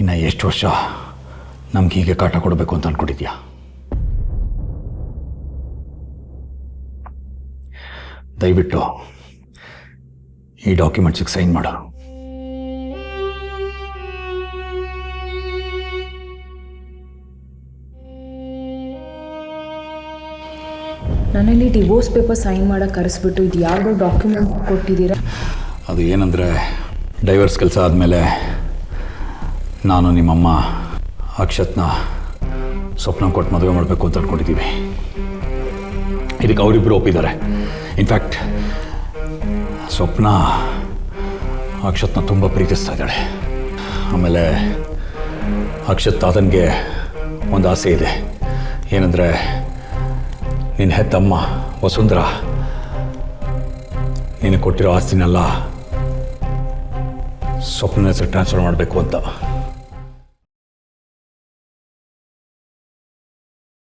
ಇನ್ನು ಎಷ್ಟು ವರ್ಷ ನಮ್ಗೆ ಹೀಗೆ ಕಾಟ ಕೊಡಬೇಕು ಅಂತ ಅನ್ಕೊಂಡಿದ್ಯಾ? ದಯವಿಟ್ಟು ಈ ಡಾಕ್ಯುಮೆಂಟ್ಸಿಗೆ ಸೈನ್ ಮಾಡು. ನನ್ನಲ್ಲಿ ಡಿವೋರ್ಸ್ ಪೇಪರ್ ಸೈನ್ ಮಾಡಕ್ಕೆ ಕರೆಸ್ಬಿಟ್ಟು ಇದು ಯಾವುದೋ ಡಾಕ್ಯುಮೆಂಟ್ ಕೊಟ್ಟಿದ್ದೀರಾ? ಅದು ಏನಂದರೆ ಡೈವರ್ಸ್ ಕೆಲಸ ಆದಮೇಲೆ ನಾನು ನಿಮ್ಮಮ್ಮ ಅಕ್ಷತ್ನ ಸ್ವಪ್ನ ಕೊಟ್ಟು ಮದುವೆ ಮಾಡಬೇಕು ಅಂತ ಅಂದ್ಕೊಂಡಿದ್ದೀವಿ ಇದಕ್ಕೆ ಅವರಿಬ್ಬರು ಒಪ್ಪಿದ್ದಾರೆ. ಇನ್ಫ್ಯಾಕ್ಟ್ ಸ್ವಪ್ನ ಅಕ್ಷತ್ನ ತುಂಬ ಪ್ರೀತಿಸ್ತಾ ಇದ್ದಾಳೆ. ಆಮೇಲೆ ಅಕ್ಷತ್ ತಾತನಿಗೆ ಒಂದು ಆಸೆ ಇದೆ. ಏನಂದರೆ, ನಿನ್ನ ಹೆತ್ತಮ್ಮ ವಸುಂಧರ ನಿನಗೆ ಕೊಟ್ಟಿರೋ ಆಸ್ತಿನೆಲ್ಲ ಸ್ವಪ್ನ ಹೆಸರು ಟ್ರಾನ್ಸ್ಫರ್ ಮಾಡಬೇಕು ಅಂತ.